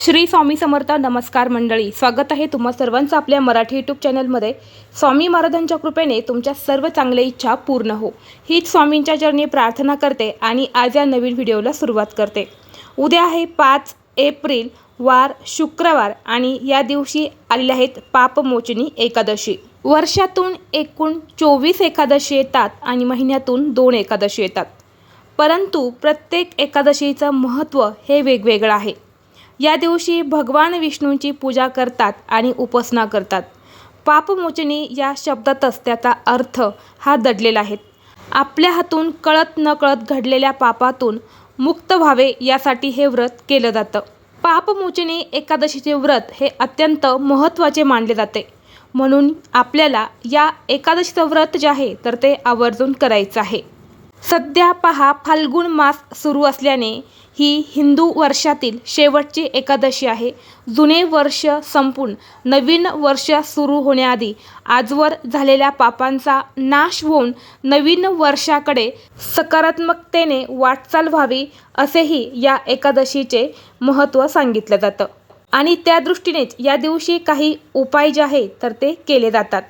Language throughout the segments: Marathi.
श्री स्वामी समर्थ नमस्कार मंडळी. स्वागत आहे तुम्हा सर्वांचं आपल्या मराठी यूट्यूब चॅनलमध्ये स्वामी महाराजांच्या कृपेने तुमच्या सर्व चांगल्या इच्छा पूर्ण हो. हीच स्वामींच्या चरणी प्रार्थना करते आणि आज या नवीन व्हिडिओला सुरुवात करते. उद्या आहे पाच एप्रिल वार शुक्रवार आणि या दिवशी आलेल्या आहेत पापमोचनी एकादशी. वर्षातून एकूण चोवीस एकादशी येतात आणि महिन्यातून दोन एकादशी येतात. परंतु प्रत्येक एकादशीचं महत्त्व हे वेगवेगळं आहे. या दिवशी भगवान विष्णूंची पूजा करतात आणि उपासना करतात. पापमोचनी या शब्दातच त्याचा अर्थ हा दडलेला आहे. आपल्या हातून कळत नकळत घडलेल्या पापातून मुक्त व्हावे यासाठी हे व्रत केलं जातं. पापमोचनी एकादशीचे व्रत हे अत्यंत महत्त्वाचे मानले जाते. म्हणून आपल्याला या एकादशीचं व्रत जे आहे तर ते आवर्जून करायचं आहे. सध्या पहा फाल्गुन मास सुरू असल्याने ही हिंदू वर्षातील शेवटची एकादशी आहे. जुने वर्ष संपून नवीन वर्ष सुरू होण्याआधी आजवर झालेल्या पापांचा नाश होऊन नवीन वर्षाकडे सकारात्मकतेने वाटचाल व्हावी असेही या एकादशीचे महत्त्व सांगितलं जातं. आणि त्या दृष्टीनेच या दिवशी काही उपाय जे आहे तर ते केले जातात.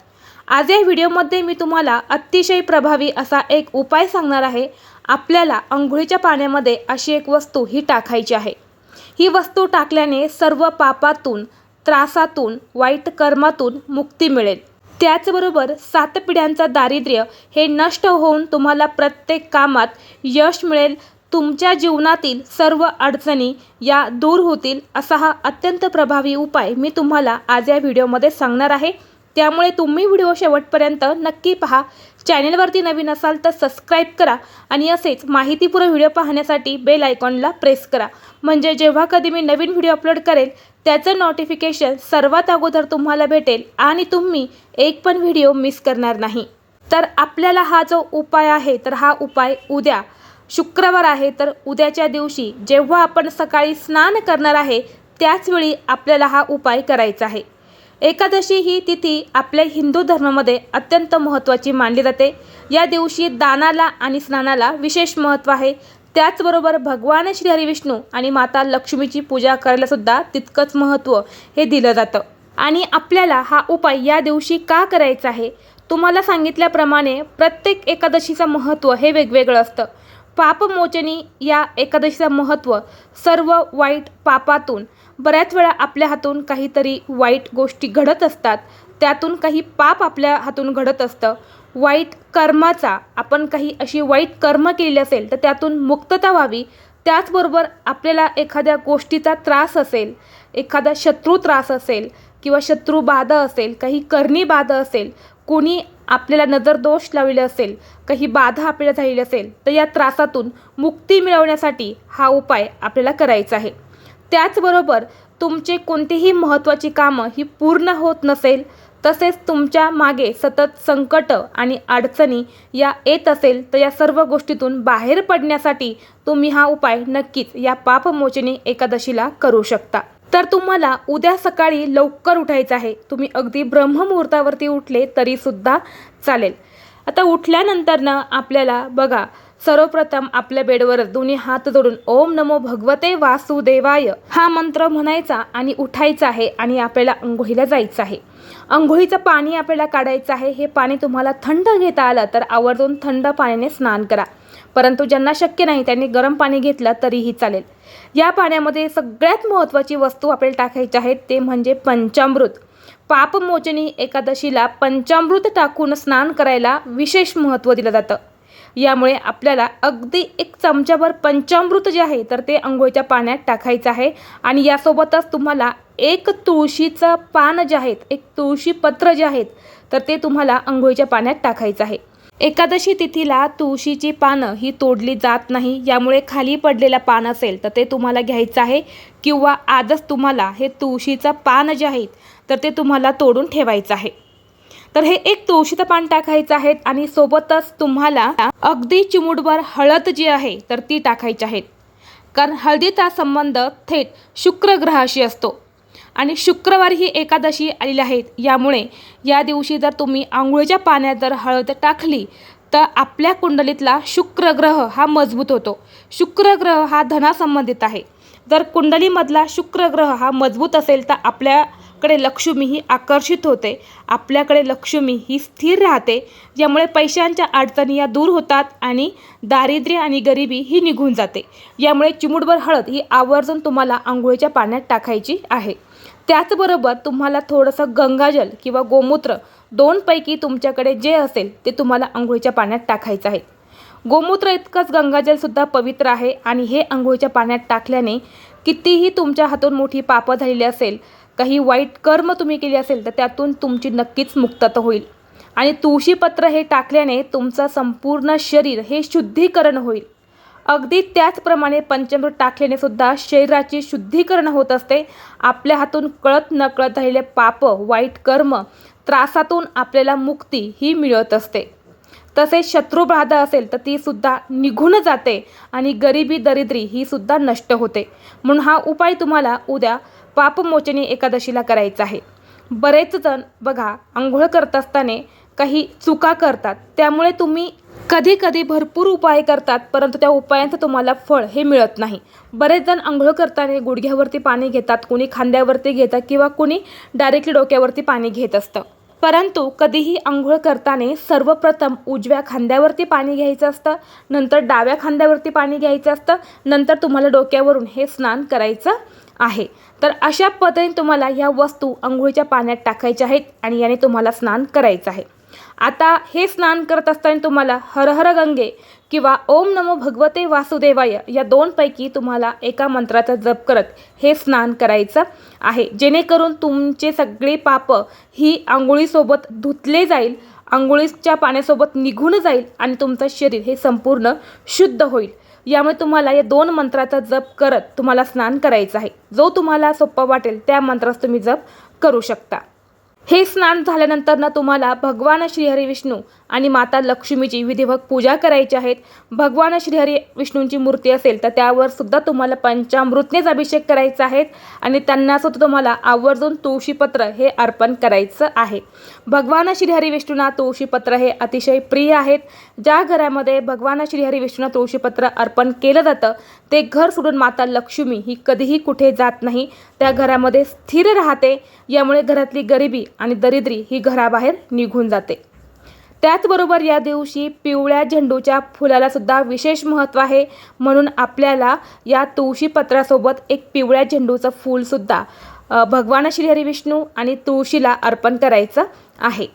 आज या व्हिडिओमध्ये मी तुम्हाला अतिशय प्रभावी असा एक उपाय सांगणार आहे. आपल्याला अंघोळीच्या पाण्यामध्ये अशी एक वस्तू ही टाकायची आहे. ही वस्तू टाकल्याने सर्व पापातून त्रासातून वाईट कर्मातून मुक्ती मिळेल. त्याचबरोबर सात पिढ्यांचं दारिद्र्य हे नष्ट होऊन तुम्हाला प्रत्येक कामात यश मिळेल. तुमच्या जीवनातील सर्व अडचणी या दूर होतील असा हा अत्यंत प्रभावी उपाय मी तुम्हाला आज या व्हिडिओमध्ये सांगणार आहे. त्यामुळे तुम्ही व्हिडिओ शेवटपर्यंत नक्की पहा. चॅनेलवरती नवीन असाल तर सबस्क्राईब करा आणि असेच माहितीपूर्ण व्हिडिओ पाहण्यासाठी बेल आयकॉनला प्रेस करा. म्हणजे जेव्हा कधी मी नवीन व्हिडिओ अपलोड करेल त्याचं नोटिफिकेशन सर्वात अगोदर तुम्हाला भेटेल आणि तुम्ही एक पण व्हिडिओ मिस करणार नाही. तर आपल्याला हा जो उपाय आहे तर हा उपाय उद्या. शुक्रवार आहे तर उद्याच्या दिवशी जेव्हा आपण सकाळी स्नान करणार आहे त्याचवेळी आपल्याला हा उपाय करायचा आहे. एकादशी ही तिथी आपल्या हिंदू धर्मामध्ये अत्यंत महत्त्वाची मानली जाते. या दिवशी दानाला आणि स्नानाला विशेष महत्त्व आहे. त्याचबरोबर भगवान श्री हरिविष्णू आणि माता लक्ष्मीची पूजा करायलासुद्धा तितकंच महत्त्व हे दिलं जातं. आणि आपल्याला हा उपाय या दिवशी का करायचा आहे? तुम्हाला सांगितल्याप्रमाणे प्रत्येक एकादशीचं महत्त्व हे वेगवेगळं असतं. पापमोचनी या एकादशीचं महत्त्व सर्व वाईट पापातून बऱ्याच वेळा आपल्या हातून काहीतरी वाईट गोष्टी घडत असतात. त्यातून काही पाप आपल्या हातून घडत असतं. वाईट कर्माचा आपण काही अशी वाईट कर्म केली असेल तर त्यातून मुक्तता व्हावी. त्याचबरोबर आपल्याला एखाद्या गोष्टीचा त्रास असेल एखादा शत्रू त्रास असेल किंवा शत्रू बाधा असेल काही करणी बाधा असेल कोणी आपल्याला नजर दोष असेल काही बाधा आपल्याला झालेली असेल तर या त्रासातून मुक्ती मिळवण्यासाठी हा उपाय आपल्याला करायचा आहे. त्याचबरोबर तुमचे कोणतीही महत्त्वाची कामं ही पूर्ण होत नसेल तसेच तुमच्या मागे सतत संकट आणि अडचणी या येत असेल तर या सर्व गोष्टीतून बाहेर पडण्यासाठी तुम्ही हा उपाय नक्कीच या पापमोचनी एकादशीला करू शकता. तर तुम्हाला उद्या सकाळी लवकर उठायचं आहे. तुम्ही अगदी ब्रह्ममुहूर्तावरती उठले तरीसुद्धा चालेल. आता उठल्यानंतरनं आपल्याला बघा सर्वप्रथम आपल्या बेडवर दोन्ही हात जोडून ओम नमो भगवते वासुदेवाय हा मंत्र म्हणायचा आणि उठायचा आहे आणि आपल्याला अंघोळीला जायचं आहे. अंघोळीचं पाणी आपल्याला काढायचं आहे. हे पाणी तुम्हाला थंड घेता आलं तर आवर्जून थंड पाण्याने स्नान करा. परंतु ज्यांना शक्य नाही त्यांनी गरम पाणी घेतलं तरीही चालेल. या पाण्यामध्ये सगळ्यात महत्त्वाची वस्तू आपल्याला टाकायची आहे ते म्हणजे पंचामृत. पापमोचनी एकादशीला पंचामृत टाकून स्नान करायला विशेष महत्त्व दिलं जातं. यामुळे आपल्याला अगदी एक चमच्याभर पंचामृत जे आहे तर ते अंघोळीच्या पाण्यात टाकायचं आहे. आणि यासोबतच तुम्हाला एक तुळशीचं पान जे आहेत एक तुळशी पत्र जे आहेत तर ते तुम्हाला अंघोळीच्या पाण्यात टाकायचं आहे. एकादशी तिथीला तुळशीची पानं ही तोडली जात नाही. यामुळे खाली पडलेलं पान असेल तर ते तुम्हाला घ्यायचं आहे. किंवा आजच तुम्हाला हे तुळशीचं पान जे आहेत तर ते तुम्हाला तोडून ठेवायचं आहे. तर हे एक तुळशीचं पान टाकायचं आहे आणि सोबतच तुम्हाला अगदी चिमूटभर हळद जी आहे तर ती टाकायची आहेत कारण हळदीचा संबंध थेट शुक्र ग्रहाशी असतो. आणि शुक्रवारी ही एकादशी आलेली आहेत यामुळे या दिवशी जर तुम्ही आंघोळीच्या पाण्यात जर हळद टाकली तर आपल्या कुंडलीतला शुक्र ग्रह हा मजबूत होतो. शुक्र ग्रह हा धनासंबंधित आहे. जर कुंडलीमधला शुक्र ग्रह हा मजबूत असेल तर आपल्या कडे लक्ष्मी ही आकर्षित होते. आपल्याकडे लक्ष्मी ही स्थिर राहते ज्यामुळे पैशांच्या अडचणी या दूर होतात आणि दारिद्र्य आणि गरिबी ही निघून जाते. यामुळे चिमुटभर हळद ही आवर्जून तुम्हाला आंघोळीच्या पाण्यात टाकायची आहे. त्याचबरोबर तुम्हाला थोडंसं गंगाजल किंवा गोमूत्र दोनपैकी तुमच्याकडे जे असेल ते तुम्हाला आंघोळीच्या पाण्यात टाकायचं आहे. गोमूत्र इतकंच गंगाजलसुद्धा पवित्र आहे आणि हे आंघोळीच्या पाण्यात टाकल्याने कितीही तुमच्या हातून मोठी पापं झालेली असेल काही वाईट कर्म तुम्ही केली असेल तर त्यातून तुमची नक्कीच मुक्तता होईल. आणि तुळशीपत्र हे टाकल्याने तुमचं संपूर्ण शरीर हे शुद्धीकरण होईल. अगदी त्याचप्रमाणे पंचमृत टाकल्याने सुद्धा शरीराची शुद्धीकरण होत असते. आपल्या हातून कळत नकळत झालेले पाप वाईट कर्म त्रासातून आपल्याला मुक्ती ही मिळत असते. तसेच शत्रुबाधा असेल तर ती सुद्धा निघून जाते आणि गरिबी दरिद्री ही सुद्धा नष्ट होते. म्हणून हा उपाय तुम्हाला उद्या पापमोचनी एकादशीला करायचं आहे. बरेच जण बघा आंघोळ करत असताना काही चुका करतात. त्यामुळे तुम्ही कधी कधी भरपूर उपाय करतात परंतु त्या उपायांचं तुम्हाला फळ हे मिळत नाही. बरेच जण आंघोळ करताना गुडघ्यावरती पाणी घेतात कोणी खांद्यावरती घेतात किंवा कोणी डायरेक्टली डोक्यावरती पाणी घेत असतं. परंतु कधीही आंघोळ करताना सर्वप्रथम उजव्या खांद्यावरती पाणी घ्यायचं असतं नंतर डाव्या खांद्यावरती पाणी घ्यायचं असतं नंतर तुम्हाला डोक्यावरून हे स्नान करायचं आहे. तर अशा पद्धतीने तुम्हाला ह्या वस्तू आंघोळीच्या पाण्यात टाकायच्या आहेत आणि याने तुम्हाला स्नान करायचं आहे. आता हे स्नान करत असताना तुम्हाला हरहर गंगे किंवा ओम नमो भगवते वासुदेवाय या दोनपैकी तुम्हाला एका मंत्राचा जप करत हे स्नान करायचं आहे. जेणेकरून तुमचे सगळे पाप ही आंघोळीसोबत धुतले जाईल आंघोळीच्या पाण्यासोबत निघून जाईल आणि तुमचं शरीर हे संपूर्ण शुद्ध होईल. यामुळे तुम्हाला या दोन मंत्राचा जप करत तुम्हाला स्नान करायचं आहे. जो तुम्हाला सोपा वाटेल त्या मंत्रास तुम्ही जप करू शकता. हे स्नान झाल्यानंतर ना तुम्हाला भगवान श्रीहरी विष्णू आणि माता लक्ष्मीची विधिवत पूजा करायची आहेत. भगवान श्रीहरी विष्णूंची मूर्ती असेल तर त्यावर सुद्धा तुम्हाला पंचामृतनेच अभिषेक करायचा आहे आणि त्यांना सुद्धा तुम्हाला आवर्जून तुळशीपत्र हे अर्पण करायचं आहे. भगवान श्रीहरी विष्णूंना तुळशीपत्र हे अतिशय प्रिय आहेत. ज्या घरामध्ये भगवान श्रीहरी विष्णूंना तुळशीपत्र अर्पण केलं जातं ते घर सोडून माता लक्ष्मी ही कधीही कुठे जात नाही. त्या घरामध्ये स्थिर राहते. यामुळे घरातली गरिबी आणि दरिद्री ही घराबाहेर निघून जाते. त्याचबरोबर या दिवशी पिवळ्या झेंडूच्या फुलाला सुद्धा विशेष महत्त्व आहे. म्हणून आपल्याला या तुळशीपत्रासोबत एक पिवळ्या झेंडूचं फूलसुद्धा भगवान श्रीहरी विष्णू आणि तुळशीला अर्पण करायचं आहे.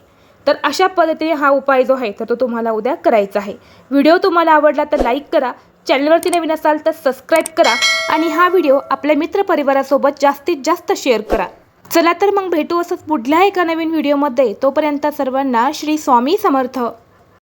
तर अशा पद्धतीने हा उपाय जो आहे तर तो तुम्हाला उद्या करायचा आहे. व्हिडिओ तुम्हाला आवडला तर लाईक करा चॅनलवरती नवीन असाल तर सबस्क्राईब करा आणि हा व्हिडिओ आपल्या मित्रपरिवारासोबत जास्तीत जास्त शेअर करा. चला तर मग भेटू असंच पुढल्या एका नवीन व्हिडिओमध्ये. तोपर्यंत सर्वांना श्री स्वामी समर्थ.